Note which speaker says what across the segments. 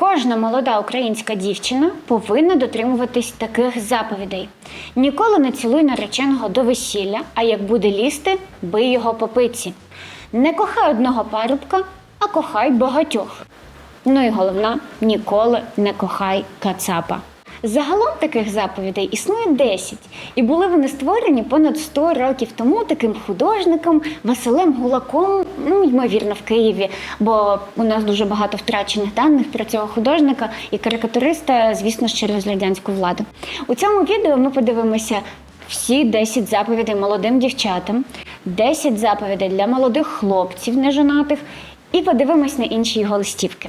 Speaker 1: Кожна молода українська дівчина повинна дотримуватись таких заповідей: ніколи не цілуй нареченого до весілля, а як буде лізти, бий його по пиці. Не кохай одного парубка, а кохай багатьох. Ну і головна ніколи не кохай кацапа. Загалом таких заповідей існує 10, і були вони створені понад 100 років тому таким художником Василем Гулаком, ну ймовірно, в Києві, бо у нас дуже багато втрачених даних про цього художника і карикатуриста, звісно, ж, через радянську владу. У цьому відео ми подивимося всі 10 заповідей молодим дівчатам, 10 заповідей для молодих хлопців нежонатих, і подивимось на інші його листівки.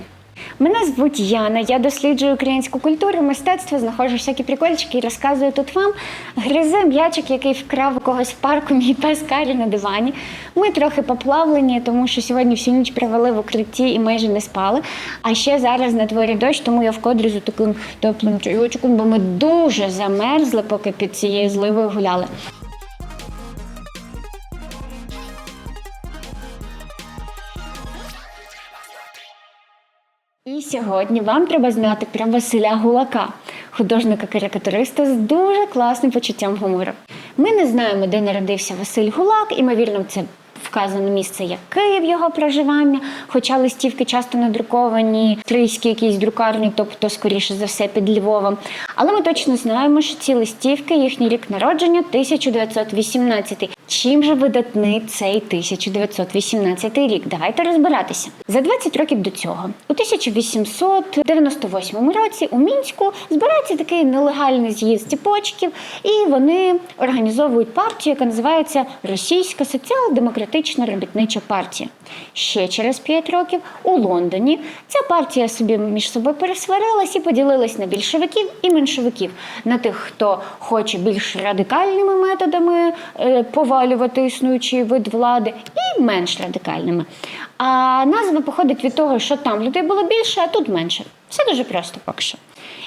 Speaker 1: Мене звуть Яна, я досліджую українську культуру, мистецтво, знаходжу всякі прикольчики і розказую тут вам. Гризе м'ячик, який вкрав у когось в парку, мій пес Карі на дивані. Ми трохи поплавлені, тому що сьогодні всю ніч провели в укритті і майже не спали. А ще зараз на дворі дощ, тому я в кодрі за таким теплим чайочком, бо ми дуже замерзли, поки під цією зливою гуляли. Сьогодні вам треба знати про Василя Гулака, художника-карикатуриста з дуже класним почуттям гумору. Ми не знаємо, де народився Василь Гулак, імовірно, це вказано місце як Київ його проживання, хоча листівки часто надруковані в Трийській якійсь друкарні, тобто, скоріше за все, під Львовом. Але ми точно знаємо, що ці листівки, їхній рік народження 1918. Чим же видатний цей 1918 рік? Давайте розбиратися. За 20 років до цього, у 1898 році у Мінську збирається такий нелегальний з'їзд ціпочків, і вони організовують партію, яка називається Російська соціал-демократична робітнича партія. Ще через 5 років у Лондоні ця партія собі між собою пересварилась і поділилась на більшовиків і меншовиків, на тих, хто хоче більш радикальними методами е, повалювати існуючий вид влади, і менш радикальними. А назва походить від того, що там людей було більше, а тут менше. Все дуже просто поки що.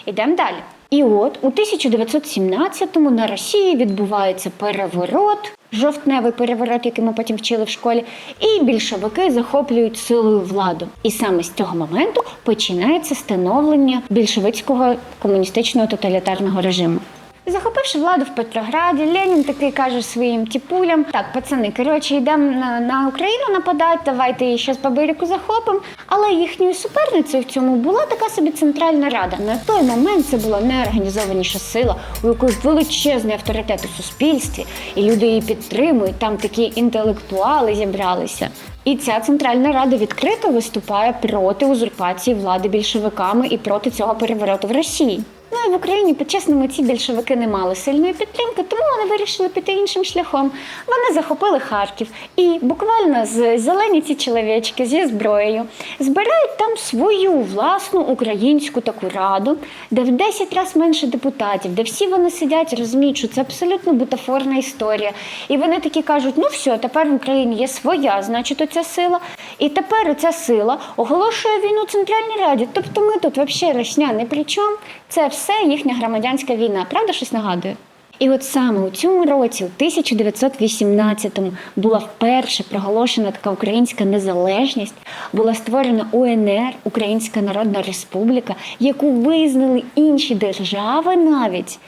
Speaker 1: Ідемо далі. І от у 1917-му на Росії відбувається переворот, жовтневий переворот, який ми потім вчили в школі, і більшовики захоплюють силою владу. І саме з цього моменту починається становлення більшовицького комуністичного тоталітарного режиму. Захопивши владу в Петрограді, Ленін такий каже своїм тіпулям: так, пацани, коротше, йдемо на, на Україну нападати, давайте її ще з Бабирику захопимо. Але їхньою суперницею в цьому була така собі центральна рада. На той момент це була найорганізованіша сила, у якої величезний авторитет у суспільстві, і люди її підтримують. Там такі інтелектуали зібралися. І ця центральна рада відкрито виступає проти узурпації влади більшовиками і проти цього перевороту в Росії. Ну і в Україні по-чесному ці більшовики не мали сильної підтримки, тому вони вирішили піти іншим шляхом. Вони захопили Харків і буквально з зелені ці чоловічки зі зброєю збирають там свою власну українську таку раду, де в 10 разів менше депутатів, де всі вони сидять, розуміють, що це абсолютно бутафорна історія. І вони такі кажуть: ну все, тепер в Україні є своя, значить, оця сила. І тепер ця сила оголошує війну Центральній Раді. Тобто ми тут взагалі росня не при чому. Це все їхня громадянська війна. Правда, щось нагадує? І от саме у цьому році, у 1918-му, була вперше проголошена така українська незалежність, була створена УНР, Українська Народна Республіка, яку визнали інші держави навіть.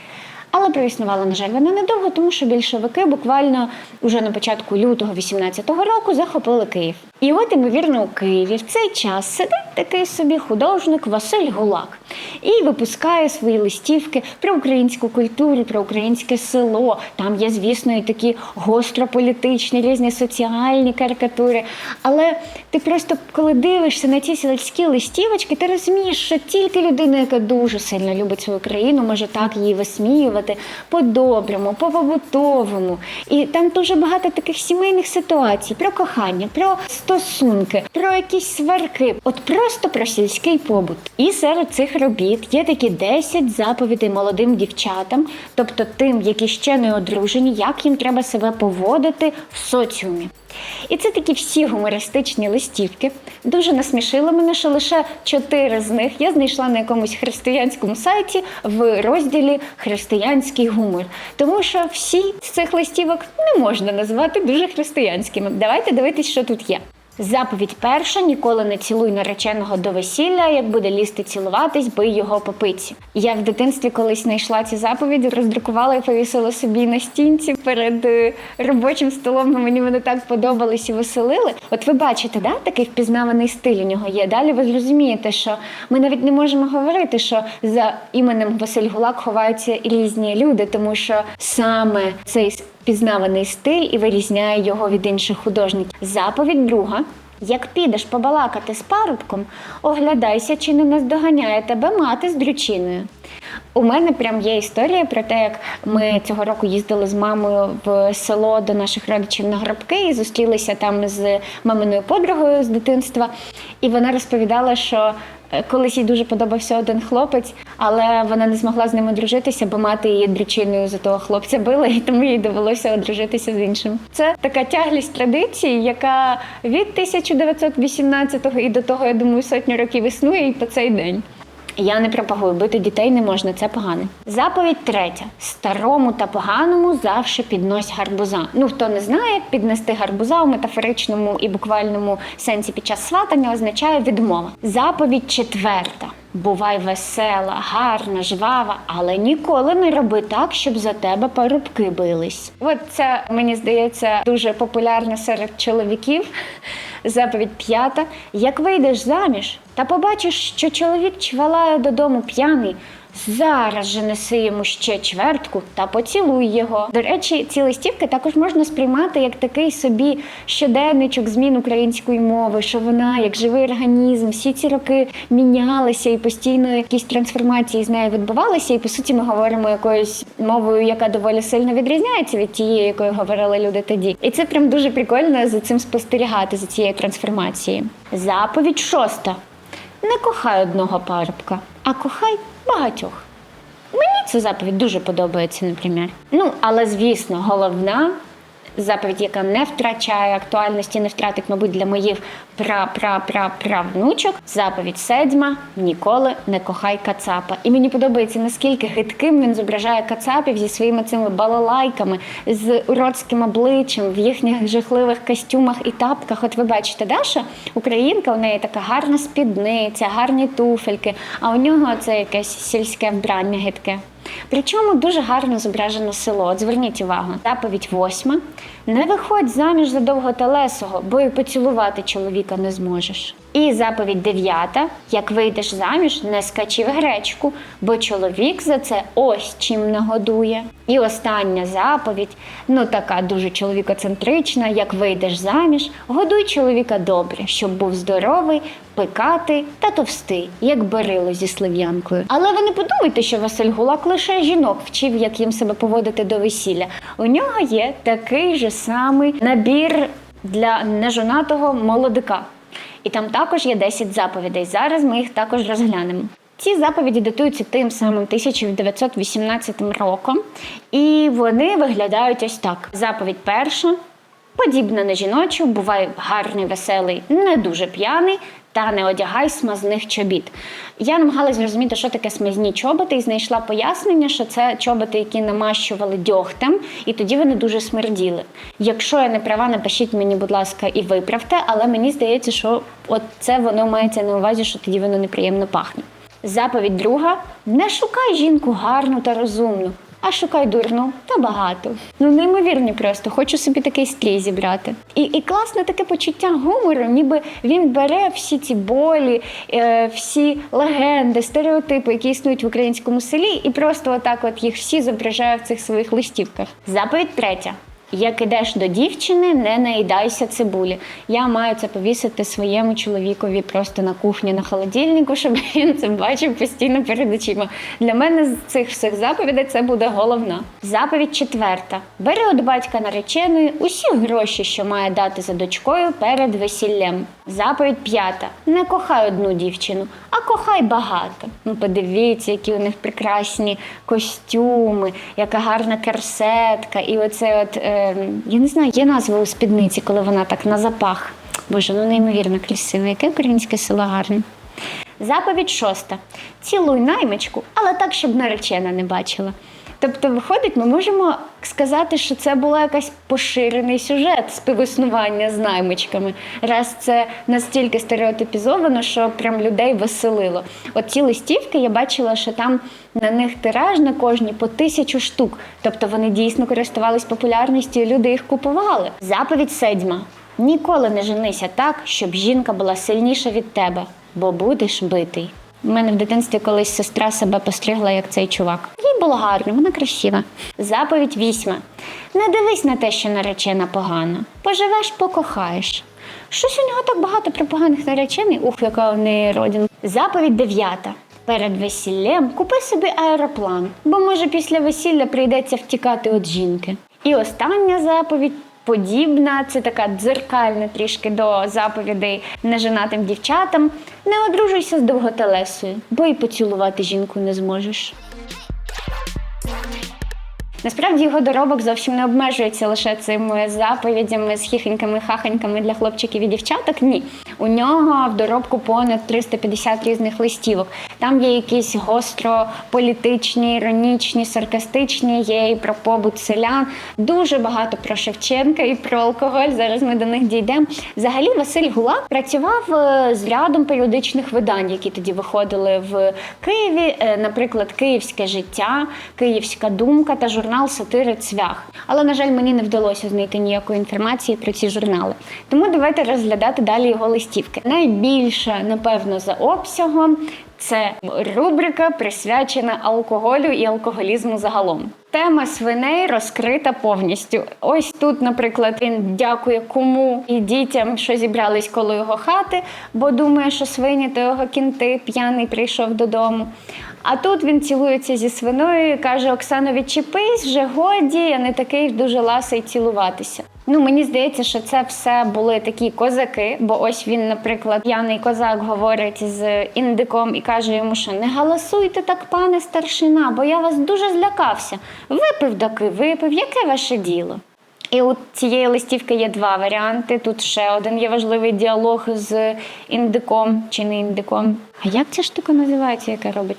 Speaker 1: Але проіснувала, на жаль, вона недовго, тому що більшовики буквально уже на початку лютого 18-го року захопили Київ. І от, ймовірно, у Києві в цей час сидить такий собі художник Василь Гулак і випускає свої листівки про українську культуру, про українське село. Там є, звісно, і такі гострополітичні, різні соціальні карикатури. Але ти просто коли дивишся на ці сільські листівочки, ти розумієш, що тільки людина, яка дуже сильно любить свою країну, може так її висміювати по-доброму, по-побутовому. І там дуже багато таких сімейних ситуацій про кохання, про стосунки, про якісь сварки, от просто про сільський побут. І серед цих робіт є такі 10 заповідей молодим дівчатам, тобто тим, які ще не одружені, як їм треба себе поводити в соціумі. І це такі всі гумористичні листівки. Дуже насмішило мене, що лише чотири з них я знайшла на якомусь християнському сайті в розділі Християнський гумор. Тому що всі з цих листівок не можна назвати дуже християнськими. Давайте дивитись, що тут є. Заповідь перша: ніколи не цілуй нареченого до весілля. Як буде лізти цілуватись, бий його по. Я в дитинстві колись знайшла ці заповіді, роздрукувала і повісила собі на стінці перед е, робочим столом. Мені вони так подобались і веселили. От ви бачите, да, такий впізнаваний стиль у нього є. Далі ви зрозумієте, що ми навіть не можемо говорити, що за іменем Василь Гулак ховаються різні люди, тому що саме цей пізнаваний стиль і вирізняє його від інших художників. Заповідь друга. Як підеш побалакати з парубком, оглядайся, чи не наздоганяє тебе мати з дрючиною. У мене прям є історія про те, як ми цього року їздили з мамою в село до наших родичів на гробки і зустрілися там з маминою подругою з дитинства. І вона розповідала, що е, колись їй дуже подобався один хлопець, але вона не змогла з ним одружитися, бо мати її дрючиною за того хлопця била, і тому їй довелося одружитися з іншим. Це така тяглість традиції, яка від 1918-го і до того, я думаю, сотню років існує і по цей день. Я не пропагую, бити дітей не можна, це погано. Заповідь третя: старому та поганому завжди піднось гарбуза. Ну хто не знає, піднести гарбуза у метафоричному і буквальному сенсі під час сватання означає відмова. Заповідь четверта. Бувай весела, гарна, жвава, але ніколи не роби так, щоб за тебе парубки бились. От це мені здається дуже популярне серед чоловіків. Заповідь п'ята. Як вийдеш заміж та побачиш, що чоловік чвалає додому п'яний, зараз же неси йому ще чвертку та поцілуй його. До речі, ці листівки також можна сприймати як такий собі щоденничок змін української мови, що вона як живий організм, всі ці роки мінялися і постійно якісь трансформації з нею відбувалися. І по суті, ми говоримо якоюсь мовою, яка доволі сильно відрізняється від тієї, якою говорили люди тоді. І це прям дуже прикольно за цим спостерігати за цією трансформацією. Заповідь шоста. Не кохай одного парубка, а кохай багатьох. Мені ця заповідь дуже подобається, наприклад. Ну, але звісно, головна заповідь, яка не втрачає актуальності, не втратить, мабуть, для моїх пра-пра-пра-правнучок. Заповідь седьма ніколи не кохай кацапа. І мені подобається наскільки гидким він зображає кацапів зі своїми цими балалайками, з уродським обличчям в їхніх жахливих костюмах і тапках. От ви бачите, Даша, українка, у неї така гарна спідниця, гарні туфельки, а у нього це якесь сільське вбрання гидке. Причому дуже гарно зображено село. От зверніть увагу. Заповідь восьма. Не виходь заміж за довготелесого, бо і поцілувати чоловіка не зможеш. І заповідь дев'ята: як вийдеш заміж, не скачи в гречку, бо чоловік за це ось чим нагодує. І остання заповідь, ну така дуже чоловікоцентрична: як вийдеш заміж, годуй чоловіка добре, щоб був здоровий, пикатий та товстий, як берило зі слив'янкою. Але ви не подумайте, що Василь Гулак лише жінок вчив, як їм себе поводити до весілля. У нього є такий же самий набір для нежонатого молодика. І там також є 10 заповідей. Зараз ми їх також розглянемо. Ці заповіді датуються тим самим 1918 роком, і вони виглядають ось так: заповідь перша. Подібна на жіночу, бувай гарний, веселий, не дуже п'яний, та не одягай смазних чобіт. Я намагалась зрозуміти, що таке смазні чоботи, і знайшла пояснення, що це чоботи, які намащували дьогтем, і тоді вони дуже смерділи. Якщо я не права, напишіть мені, будь ласка, і виправте, але мені здається, що от це воно мається на увазі, що тоді воно неприємно пахне. Заповідь друга: не шукай жінку гарну та розумну. А шукай дурну та багато. Ну неймовірні просто. Хочу собі такий стрій зібрати. І і класне таке почуття гумору, ніби він бере всі ці болі, е, всі легенди, стереотипи, які існують в українському селі, і просто отак от їх всі зображає в цих своїх листівках. Заповідь третя. Як ідеш до дівчини, не наїдайся цибулі. Я маю це повісити своєму чоловікові просто на кухні на холодильнику, щоб він це бачив постійно перед очима. Для мене з цих всіх заповідей це буде головна. Заповідь четверта: бери від батька нареченої усі гроші, що має дати за дочкою перед весіллям. Заповідь п'ята: не кохай одну дівчину, а кохай багато. Ну, подивіться, які у них прекрасні костюми, яка гарна керсетка, і оце от. Е, я не знаю, є назва у спідниці, коли вона так на запах. Боже, ну неймовірно красиво. Яке українське село гарне. Заповідь шоста. Цілуй наймичку, але так, щоб наречена не бачила. Тобто, виходить, ми можемо сказати, що це була якась поширений сюжет співіснування з наймичками. Раз це настільки стереотипізовано, що прям людей веселило. От ці листівки я бачила, що там на них тираж на кожній по тисячу штук. Тобто вони дійсно користувались популярністю, і люди їх купували. Заповідь седьма: ніколи не женися так, щоб жінка була сильніша від тебе, бо будеш битий. У мене в дитинстві колись сестра себе постригла, як цей чувак. Їй було гарно, вона красива. Заповідь вісьма. Не дивись на те, що наречена погана. Поживеш, покохаєш. Щось у нього так багато про поганих наречений, ух, яка у неї родина. Заповідь дев'ята. Перед весіллям купи собі аероплан, бо може після весілля прийдеться втікати від жінки. І остання заповідь подібна, це така дзеркальна трішки до заповідей неженатим дівчатам. Не одружуйся з довготелесою, бо й поцілувати жінку не зможеш. Насправді його доробок зовсім не обмежується лише цими заповідями з хіхоньками, хахоньками для хлопчиків і дівчаток. Ні, у нього в доробку понад 350 різних листівок. Там є якісь гостро політичні, іронічні, саркастичні, є і про побут селян. Дуже багато про Шевченка і про алкоголь. Зараз ми до них дійдемо. Взагалі, Василь Гулак працював е, з рядом періодичних видань, які тоді виходили в Києві. Е, Наприклад, Київське життя, Київська думка та журнал Сатири Цвях. Але, на жаль, мені не вдалося знайти ніякої інформації про ці журнали. Тому давайте розглядати далі його листівки. Найбільше, напевно, за обсягом. Це рубрика присвячена алкоголю і алкоголізму загалом. Тема свиней розкрита повністю. Ось тут, наприклад, він дякує кому і дітям, що зібрались коло його хати, бо думає, що свині то його кінти п'яний прийшов додому. А тут він цілується зі свиною і каже: Оксано, відчепись, вже годі, я не такий дуже ласий цілуватися. Ну, мені здається, що це все були такі козаки, бо ось він, наприклад, п'яний козак говорить з індиком і каже йому, що не галасуйте так, пане старшина, бо я вас дуже злякався. Випив таки, випив, яке ваше діло? І у цієї листівки є два варіанти. Тут ще один є важливий діалог з індиком чи не індиком. А як ця штука називається, яка робить?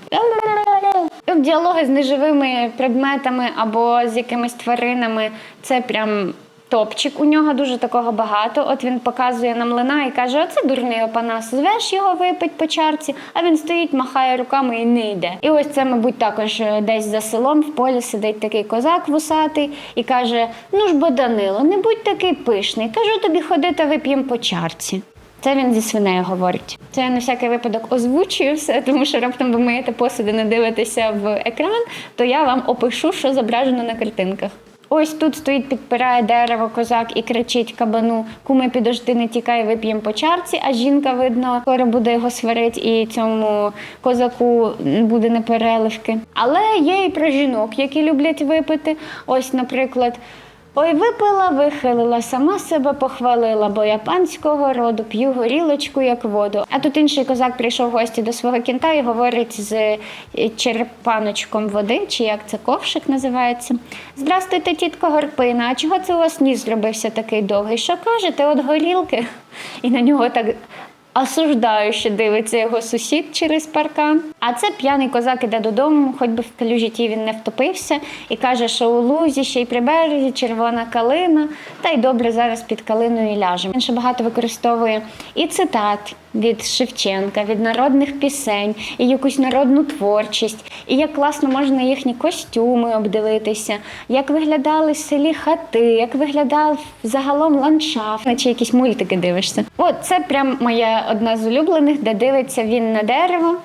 Speaker 1: Діалоги з неживими предметами або з якимись тваринами це прям. Топчик у нього дуже такого багато. От він показує на млина і каже: Оце дурний опанас, звеш його випить по чарці, а він стоїть, махає руками і не йде. І ось це, мабуть, також е, десь за селом в полі сидить такий козак вусатий і каже: Ну ж бо Данило, не будь такий пишний. Кажу тобі, ходи та вип'ємо по чарці. Це він зі свинею говорить. Це я на всякий випадок озвучую все, тому що раптом ви маєте посуди не дивитися в екран, то я вам опишу, що зображено на картинках. Ось тут стоїть, підпирає дерево козак і кричить кабану: Куми, підожди, не тікай, вип'ємо по чарці. А жінка, видно, скоро буде його сварити, і цьому козаку буде непереливки. Але є і про жінок, які люблять випити. Ось, наприклад. Ой, випила, вихилила, сама себе похвалила, бо я панського роду п'ю горілочку, як воду. А тут інший козак прийшов в гості до свого кінта і говорить з е, черепаночком води, чи як це ковшик називається. Здрастуйте, тітко Горпина, а чого це у вас ніс зробився такий довгий? Що кажете, от горілки? І на нього так осуждающе дивиться його сусід через паркан. А це п'яний козак іде додому, хоч би в калюжі він не втопився, і каже, що у лузі ще й при березі червона калина, та й добре зараз під калиною ляжемо. Він ще багато використовує і цитат від Шевченка, від народних пісень, і якусь народну творчість, і як класно можна їхні костюми обдивитися, як виглядали селі хати, як виглядав загалом ландшафт, наче якісь мультики дивишся. От це прям моя одна з улюблених, де дивиться він на дерево,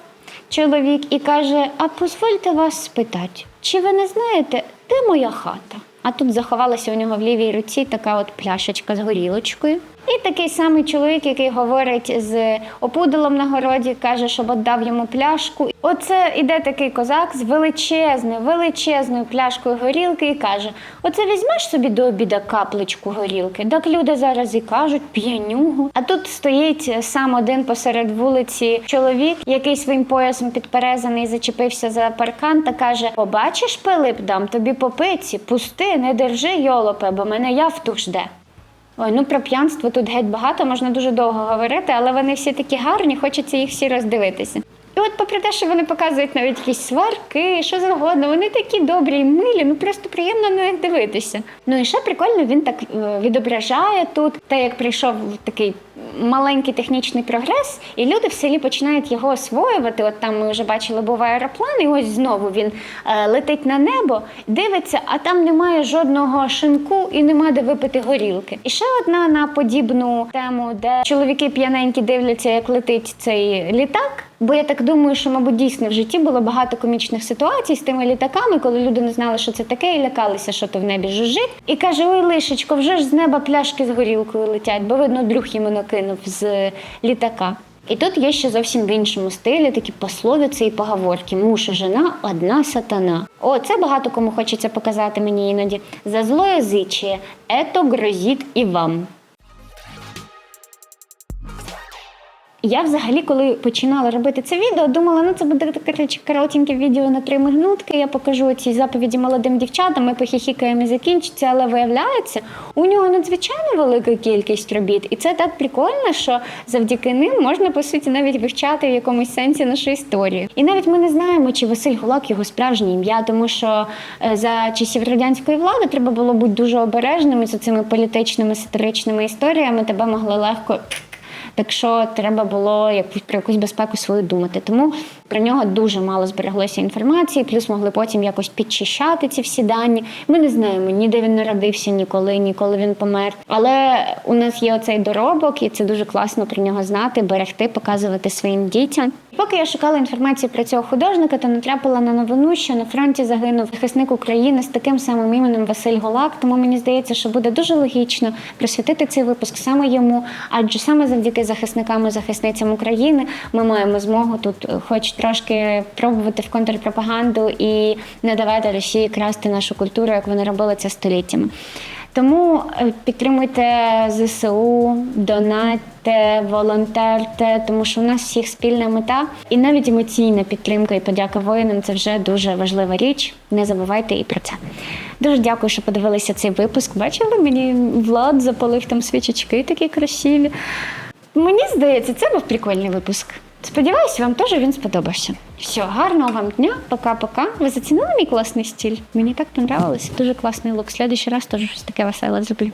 Speaker 1: чоловік, і каже: А дозвольте вас спитати, чи ви не знаєте, де моя хата? А тут заховалася у нього в лівій руці така от пляшечка з горілочкою. І такий самий чоловік, який говорить з опудалом на городі, каже, щоб віддав йому пляшку. Оце іде такий козак з величезною, величезною пляшкою горілки і каже: Оце візьмеш собі до обіда капличку горілки. Так люди зараз і кажуть п'янюгу. А тут стоїть сам один посеред вулиці чоловік, який своїм поясом підперезаний, зачепився за паркан та каже: Побачиш, Пилип, дам тобі по пиці, пусти, не держи, йолопе, бо мене явтух жде. Ой, ну про п'янство тут геть багато, можна дуже довго говорити, але вони всі такі гарні, хочеться їх всі роздивитися. І от попри те, що вони показують навіть якісь сварки, що завгодно, вони такі добрі і милі, ну просто приємно на них дивитися. Ну і ще прикольно, він так е, відображає тут те, як прийшов такий маленький технічний прогрес, і люди в селі починають його освоювати. От там ми вже бачили, був аероплан, і ось знову він е, летить на небо, дивиться, а там немає жодного шинку і нема де випити горілки. І ще одна на подібну тему, де чоловіки п'яненькі дивляться, як летить цей літак. Бо я так думаю, що, мабуть, дійсно в житті було багато комічних ситуацій з тими літаками, коли люди не знали, що це таке, і лякалися, що то в небі жужжить. І каже: Ой, лишечко, вже ж з неба пляшки з горілкою летять, бо видно, друг йому накинув з літака. І тут є ще зовсім в іншому стилі такі пословиці і поговорки. Муж і жена одна сатана. О, це багато кому хочеться показати мені іноді. За злое зичие, ето грозить і вам. Я взагалі, коли починала робити це відео, думала, ну це буде таке коротеньке відео на три минутки. Я покажу ці заповіді молодим дівчатам, ми похихікаємо і закінчиться, але виявляється, у нього надзвичайно велика кількість робіт, і це так прикольно, що завдяки ним можна по суті навіть вивчати в якомусь сенсі нашу історію. І навіть ми не знаємо, чи Василь Гулак його справжнє ім'я, тому що е, за часів радянської влади треба було бути дуже обережними з цими політичними сатиричними історіями. Тебе могли легко. Так що треба було якусь про якусь безпеку свою думати. Тому про нього дуже мало збереглося інформації, плюс могли потім якось підчищати ці всі дані. Ми не знаємо ні де він народився, ніколи, ні коли він помер. Але у нас є оцей доробок, і це дуже класно про нього знати, берегти, показувати своїм дітям. Поки я шукала інформацію про цього художника, то натрапила на новину, що на фронті загинув захисник України з таким самим іменем Василь Голак. Тому мені здається, що буде дуже логічно присвятити цей випуск саме йому, адже саме завдяки захисникам і захисницям України ми маємо змогу тут, е, хоч трошки пробувати в контрпропаганду і не давати Росії красти нашу культуру, як вони робили це століттями. Тому е, підтримуйте ЗСУ, донатьте, волонтерте, тому що у нас всіх спільна мета, і навіть емоційна підтримка і подяка воїнам це вже дуже важлива річ. Не забувайте і про це. Дуже дякую, що подивилися цей випуск. Бачили мені Влад запалив там свічечки такі красиві. Мені здається, це був прикольний випуск. Сподіваюсь, вам теж він сподобався. Все, гарного вам дня, пока-пока. Ви зацінили мій класний стиль? Мені так понравилось. Дуже класний лук. В следующий раз теж щось таке веселе зроблю.